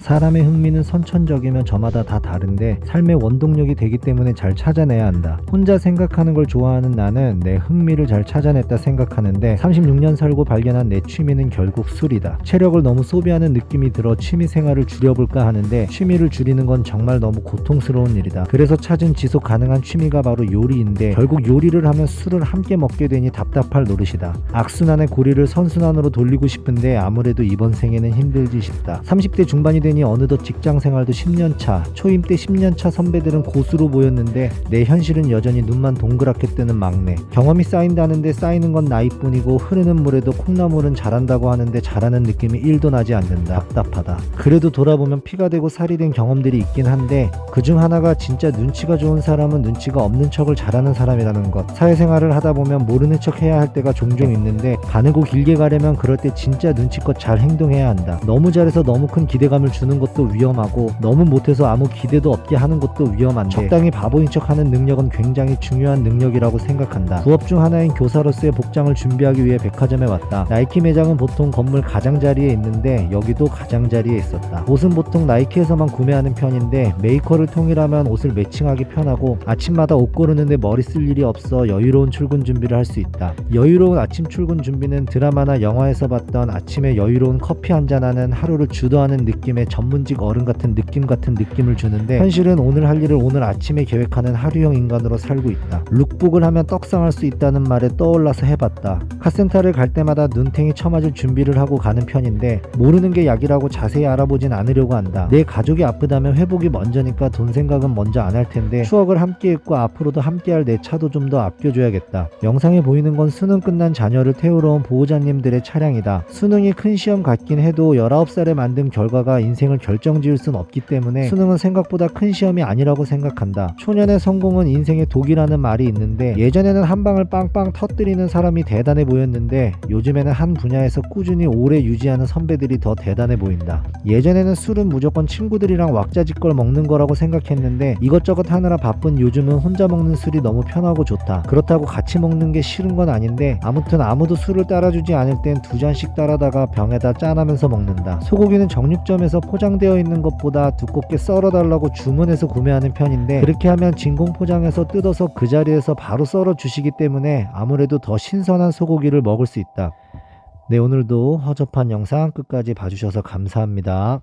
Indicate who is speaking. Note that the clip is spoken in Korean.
Speaker 1: 사람의 흥미는 선천적이며 저마다 다 다른데 삶의 원동력이 되기 때문에 잘 찾아내야 한다. 혼자 생각하는 걸 좋아하는 나는 내 흥미를 잘 찾아냈다 생각하는데 36년 살고 발견한 내 취미는 결국 술이다. 체력을 너무 소비하는 느낌이 들어 취미 생활을 줄여볼까 하는데 취미를 줄이는 건 정말 너무 고통스러운 일이다. 그래서 찾은 지속 가능한 취미가 바로 요리인데 결국 요리를 하면 술을 함께 먹게 되니 답답할 노릇이다. 악순환의 고리를 선순환으로 돌리고 싶은데 아무래도 이번 생에는 힘들지 싶다. 30대 중반이 되니 어느덧 직장 생활도 10년 차, 초임 때 10년 차 선배들은 고수로 보였는데 내 현실은 여전히 눈만 동그랗게 뜨는 막내. 경험이 쌓인다는데 쌓이는 건 나이뿐이고 흐르는 물에도 콩나물은 자란다고 하는데 자라는 느낌이 1도 나지 않는다. 답답하다. 그래도 돌아보면 피가 되고 살이 된 경험들이 있긴 한데 그중 하나가 진짜 눈치가 좋은 사람은 눈치가 없는 척을 잘하는 사람이라는 것. 사회생활을 하다 보면 모르는 척 해야 할 때가 종종 있는데 가늘고 길게 가려면 그럴 때 진짜 눈치껏 잘 행동해야 한다. 너무 잘해서 너무 큰 기대감을 주는 것도 위험하고 너무 못해서 아무 기대도 없게 하는 것도 위험한데 적당히 바보인 척하는 능력은 굉장히 중요한 능력이라고 생각한다. 부업 중 하나인 교사로서의 복장을 준비하기 위해 백화점에 왔다. 나이키 매장은 보통 건물 가장자리에 있는데 여기도 가장자리에 있었다. 옷은 보통 나이키에서만 구매하는 편인데 메이커를 통일하면 옷을 매칭하기 편하고 아침마다 옷 고르는데 머리 쓸 일이 없어 여유로운 출근 준비를 할 수 있다. 여유로운 아침 출근 준비는 드라마나 영화에서 봤던 아침에 여유로운 커피 한잔하는 하루를 주도하는 느낌의 전문직 어른 같은 느낌 같은 느낌을 주는데 현실은 오늘 할 일을 오늘 아침에 계획하는 하루형 인간으로 살고 있다. 룩북을 하면 떡상할 수 있다는 말에 떠올라서 해봤다. 카센터를 갈 때마다 눈탱이 쳐맞을 준비를 하고 가는 편인데 모르는 게 약이라고 자세히 알아보진 않으려고 한다. 내 가족이 아프다면 회복이 먼저니까 돈 생각은 먼저 안 할 텐데 추억을 함께 했고 앞으로도 함께 할 내 차도 좀 더 아껴줘야겠다. 영상에 보이는 건 수능 끝난 자녀를 태우러 온 보호자님들의 차량이다. 수능이 큰 시험 같긴 해도 19살에 만든 결과가 인생을 결정지을 순 없기 때문에 수능은 생각보다 큰 시험이 아니라고 생각한다. 초년의 성공은 인생의 독이라는 말이 있는데 예전에는 한 방을 빵빵 터뜨리는 사람이 대단해 보였는데 요즘에는 한 분야에서 꾸준히 오래 유지하는 선배들이 더 대단해 보인다. 예전에는 술은 무조건 친구들이랑 왁자지껄 먹는 거라고 생각했는데 이것저것 하느라 바쁜 요즘은 혼자 먹는 술이 너무 편하고 좋다. 그렇다고 같이 먹는 게 싫은 건 아닌데 아무튼 아무도 술을 따라주지 않을 땐 두 잔씩 따라다가 병에다 짠하면서 먹는다. 소고기는 정육점에서 포장되어 있는 것보다 두껍게 썰어 달라고 주문해서 구매하는 편인데 그렇게 하면 진공 포장해서 뜯어서 그 자리에서 바로 썰어 주시기 때문에 아무래도 더 신선한 소고기를 먹을 수 있다. 네 오늘도 허접한 영상 끝까지 봐주셔서 감사합니다.